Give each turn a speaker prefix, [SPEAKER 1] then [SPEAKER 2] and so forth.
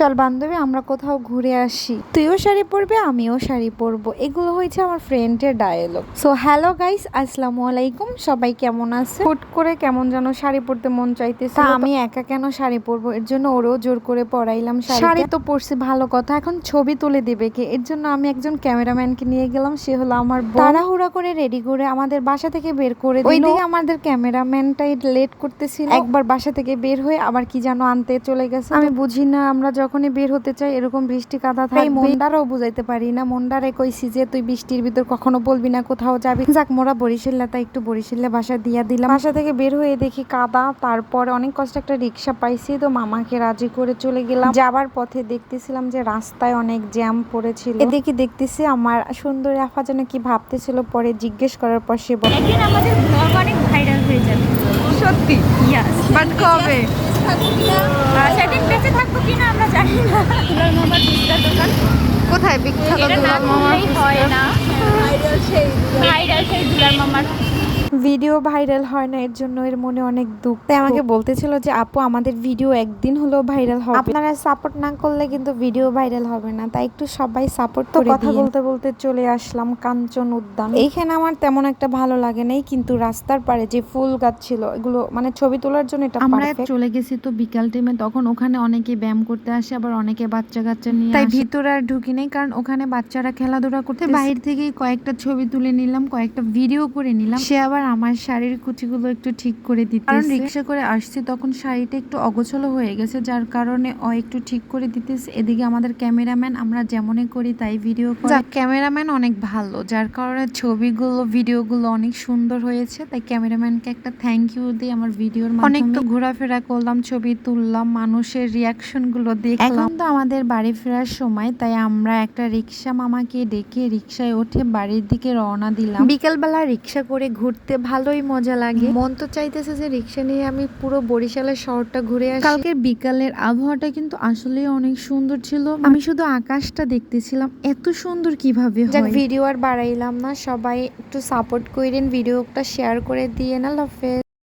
[SPEAKER 1] চল বান্ধবী আমরা কোথাও ঘুরে আসি। তুইও শাড়ি পরবে আমিও শাড়ি পরবো। এগুলো হয়েছে আমার ফ্রেন্ডের ডায়ালগ সো হ্যালো গাইস আসসালামু আলাইকুম। সবাই কেমন আছে? হুট করে কেমন যেন শাড়ি পরতে মন চাইতেছে আমি একা কেন শাড়ি পরবো? এর জন্য ওরও জোর করে পরাইলাম শাড়ি তো পরছি ভালো কথা। এখন ছবি তুলে দিবে কে? এর জন্য আমি একজন ক্যামেরাম্যানকে নিয়ে গেলাম সে হলো আমার। তাড়াহুড়া করে রেডি করে আমাদের বাসা থেকে বের করে ওইদিকে আমাদের ক্যামেরাম্যানটাই লেট করতেছিল। একবার বাসা থেকে বের হয়ে আবার কি যেন আনতে চলে গেছে। আমি বুঝি না আমরা যখনই বের হতে চাই এরকম বৃষ্টি কাদা থাকে মন্দারও বুঝাইতে পারি না মন্ডারে কইছি যে তুই বৃষ্টির ভিতর কখনো বলবি না কোথাও যাবি যাক মোরা বরিশাল্লা তাই একটু বরিশাল্লা বাসা দিয়া দিলাম বাসা থেকে বের হয়ে দেখি কাদা তারপরে অনেক কষ্ট একটা রিক্সা পাইছি তো মামাকে রাজি করে চলে গেলাম যাবার পথে দেখতেছিলাম যে রাস্তায় অনেক জ্যাম পড়েছিল এদিকে দেখতেছি আমার সুন্দরী আফা যেন কি ভাবতেছিল পরে জিজ্ঞেস করার পর সে বলে
[SPEAKER 2] একদিন আমাদের ব্লগ অনেক ভাইরাল হয়ে যাবে
[SPEAKER 3] সত্যি
[SPEAKER 2] ইয়াস
[SPEAKER 3] বাট কবে
[SPEAKER 2] বেঁচে থাকব কিনা আমরা জানি না। মামার দোকান।
[SPEAKER 3] কোথায় বিখ্যাত দুলাল মামার
[SPEAKER 2] হয় না। ভাইরাল সেই দুলার মামার
[SPEAKER 1] ভিডিও ভাইরাল হয় না এর জন্য এর মনে অনেক দুঃখ। তাই আমাকে বলতেছিল যে আপু আমাদের ভিডিও একদিন হলেও ভাইরাল হবে। আপনারা সাপোর্ট না করলে কিন্তু ভিডিও ভাইরাল হবে না তাই একটু সবাই সাপোর্ট তো কথা বলতে বলতে চলে আসলাম কাঞ্চন উদ্যান। এইখানে আমার তেমন একটা ভালো লাগে নাই কিন্তু রাস্তার পারে যে ফুল গাছ ছিল এগুলো মানে ছবি তোলার জন্য এটা
[SPEAKER 4] আমরা চলে গেছি তো বিকাল টাইমে তখন ওখানে অনেকে ব্যায়াম করতে আসে আবার অনেকে বাচ্চা কাচ্চা নিয়ে
[SPEAKER 1] তাই
[SPEAKER 4] তাই ভিতরে আর ঢুকি নেই কারণ ওখানে বাচ্চারা খেলাধুলা করতে বাইরে থেকেই কয়েকটা ছবি তুলে নিলাম কয়েকটা ভিডিও করে নিলাম। সে আবার আমার শাড়ির কুচিগুলো একটু ঠিক করে দিতে কারণ রিক্সা করে আসছি তখন শাড়িটা একটু অগোছলো হয়ে গেছে যার কারণে ও একটু ঠিক করে দিতেছে। এদিকে আমাদের ক্যামেরাম্যান আমরা যেমনই করি তাই ভিডিও ক্যামেরাম্যান অনেক ভালো যার কারণে ছবিগুলো ভিডিওগুলো অনেক সুন্দর হয়েছে। তাই ক্যামেরাম্যানকে একটা থ্যাংক ইউ দিই আমার ভিডিওর অনেক তো ঘোরাফেরা করলাম ছবি তুললাম মানুষের রিয়াকশনগুলো দেখলাম। এখন তো আমাদের বাড়ি ফেরার সময় তাই আমরা একটা রিক্সা মামাকে ডেকে রিক্সায় উঠে বাড়ির দিকে রওনা দিলাম।
[SPEAKER 1] বিকেলবেলা রিক্সা করে ঘুরতে ভালোই মজা লাগে। মন তো চাইতেছে যে রিক্সা নিয়ে আমি পুরো বরিশালের শহরটা ঘুরে আসি।
[SPEAKER 4] কালকে বিকালের আবহাওয়াটা কিন্তু আসলে অনেক সুন্দর ছিল। আমি শুধু আকাশটা দেখতেছিলাম। এত সুন্দর কীভাবে
[SPEAKER 1] যাক
[SPEAKER 4] হয়।
[SPEAKER 1] ভিডিও আর বাড়াইলাম না। সবাই একটু সাপোর্ট করেন ভিডিওটা শেয়ার করে দিয়ে না লাফে